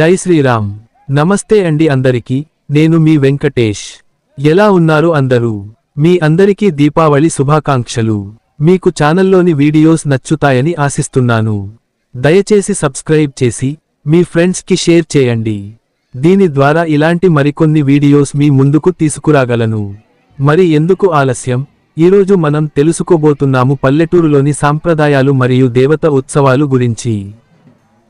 జై శ్రీరామ్. నమస్తే అండి అందరికీ. నేను మీ వెంకటేష్. ఎలా ఉన్నారు అందరూ? మీ అందరికీ దీపావళి శుభాకాంక్షలు. మీకు ఛానల్లోని వీడియోస్ నచ్చుతాయని ఆశిస్తున్నాను. దయచేసి సబ్స్క్రైబ్ చేసి మీ ఫ్రెండ్స్కి షేర్ చేయండి. దీని ద్వారా ఇలాంటి మరికొన్ని వీడియోస్ మీ ముందుకు తీసుకురాగలను. మరి ఎందుకు ఆలస్యం? ఈరోజు మనం తెలుసుకోబోతున్నాము పల్లెటూరులోని సాంప్రదాయాలు మరియు దేవత ఉత్సవాలు గురించి.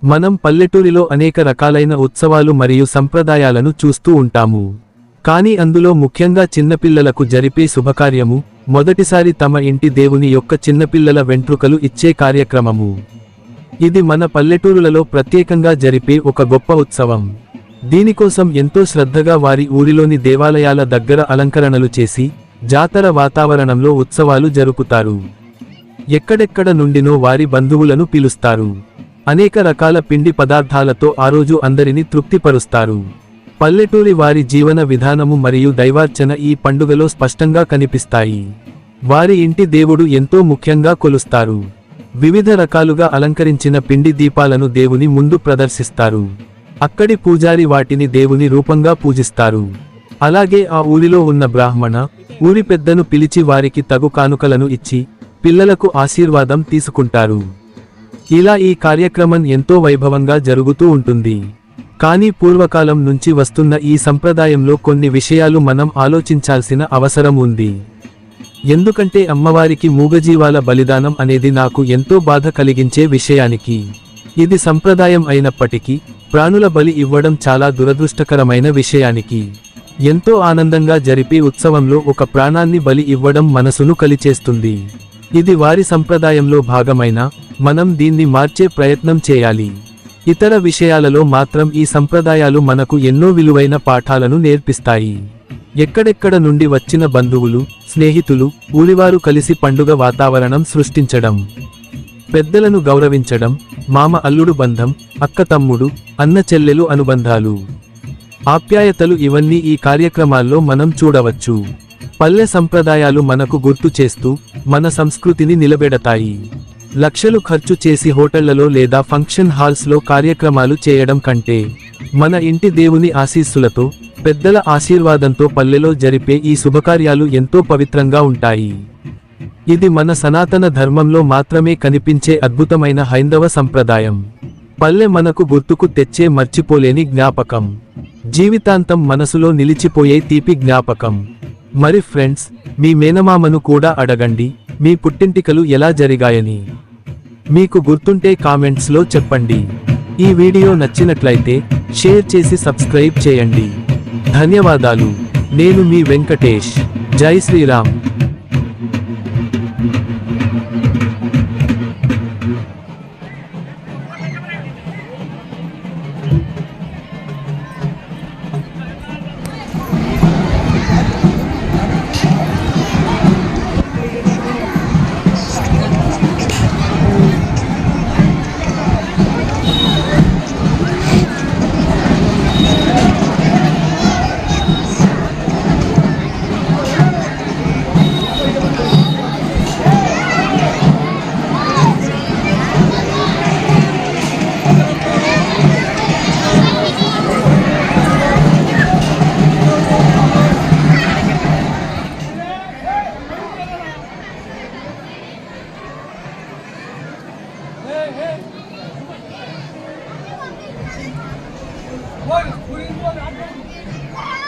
మనం పల్లెటూరిలో అనేక రకాలైన ఉత్సవాలు మరియు సంప్రదాయాలను చూస్తూ ఉంటాము. కానీ అందులో ముఖ్యంగా చిన్నపిల్లలకు జరిపే శుభకార్యము మొదటిసారి తమ ఇంటి దేవుని యొక్క చిన్నపిల్లల వెంట్రుకలు ఇచ్చే కార్యక్రమము. ఇది మన పల్లెటూరులలో ప్రత్యేకంగా జరిపే ఒక గొప్ప ఉత్సవం. దీనికోసం ఎంతో శ్రద్ధగా వారి ఊరిలోని దేవాలయాల దగ్గర అలంకరణలు చేసి జాతర వాతావరణంలో ఉత్సవాలు జరుపుతారు. ఎక్కడెక్కడ నుండినో వారి బంధువులను పిలుస్తారు. అనేక రకాల పిండి పదార్థాలతో ఆ రోజు అందరినీ తృప్తిపరుస్తారు. పల్లెటూరి వారి జీవన విధానము మరియు దైవార్చన ఈ పండుగలో స్పష్టంగా కనిపిస్తాయి. వారి ఇంటి దేవుడు ఎంతో ముఖ్యంగా కొలుస్తారు. వివిధ రకాలుగా అలంకరించిన పిండి దీపాలను దేవుని ముందు ప్రదర్శిస్తారు. అక్కడి పూజారి వాటిని దేవుని రూపంగా పూజిస్తారు. అలాగే ఆ ఊరిలో ఉన్న బ్రాహ్మణ ఊరి పెద్దను పిలిచి వారికి తగు కానుకలను ఇచ్చి పిల్లలకు ఆశీర్వాదం తీసుకుంటారు. ఇలా ఈ కార్యక్రమం ఎంతో వైభవంగా జరుగుతూ ఉంటుంది. కానీ పూర్వకాలం నుంచి వస్తున్న ఈ సంప్రదాయంలో కొన్ని విషయాలు మనం ఆలోచించాల్సిన అవసరం ఉంది. ఎందుకంటే అమ్మవారికి మూగజీవాల బలిదానం అనేది నాకు ఎంతో బాధ కలిగించే విషయానికి. ఇది సంప్రదాయం అయినప్పటికీ ప్రాణుల బలి ఇవ్వడం చాలా దురదృష్టకరమైన విషయానికి. ఎంతో ఆనందంగా జరిపే ఉత్సవంలో ఒక ప్రాణాన్ని బలి ఇవ్వడం మనసును కలిచేస్తుంది. ఇది వారి సంప్రదాయంలో భాగమైన మనం దీన్ని మార్చే ప్రయత్నం చేయాలి. ఇతర విషయాలలో మాత్రం ఈ సంప్రదాయాలు మనకు ఎన్నో విలువైన పాఠాలను నేర్పిస్తాయి. ఎక్కడెక్కడ నుండి వచ్చిన బంధువులు స్నేహితులు ఊరివారు కలిసి పండుగ వాతావరణం సృష్టించడం పెద్దలను గౌరవించడం మామ అల్లుడు బంధం అక్క తమ్ముడు అన్న చెల్లెలు అనుబంధాలు. ఆప్యాయతలు ఇవన్నీ ఈ కార్యక్రమాల్లో మనం చూడవచ్చు. పల్లె సంప్రదాయాలు మనకు గుర్తు చేస్తూ మన సంస్కృతిని నిలబెడతాయి. లక్షలు ఖర్చు చేసి హోటళ్ళలో లేదా ఫంక్షన్ హాల్స్లో కార్యక్రమాలు చేయడం కంటే మన ఇంటి దేవుని ఆశీస్సులతో పెద్దల ఆశీర్వాదంతో పల్లెలో జరిపే ఈ శుభకార్యాలు ఎంతో పవిత్రంగా ఉంటాయి. ఇది మన సనాతన ధర్మంలో మాత్రమే కనిపించే అద్భుతమైన హైందవ సంప్రదాయం. పల్లె మనకు గుర్తుకు తెచ్చే మర్చిపోలేని జ్ఞాపకం. జీవితాంతం మనసులో నిలిచిపోయే తీపి జ్ఞాపకం. మరి ఫ్రెండ్స్ మీ మేనమామను కూడా అడగండి. మీ పుట్టింటికలు ఎలా జరిగాయని. మీకు గుర్తుంటే కామెంట్స్లో చెప్పండి. ఈ వీడియో నచ్చినట్లయితే షేర్ చేసి సబ్స్క్రైబ్ చేయండి. ధన్యవాదాలు. నేను మీ వెంకటేష్. జై శ్రీరామ్. 喂，我给你。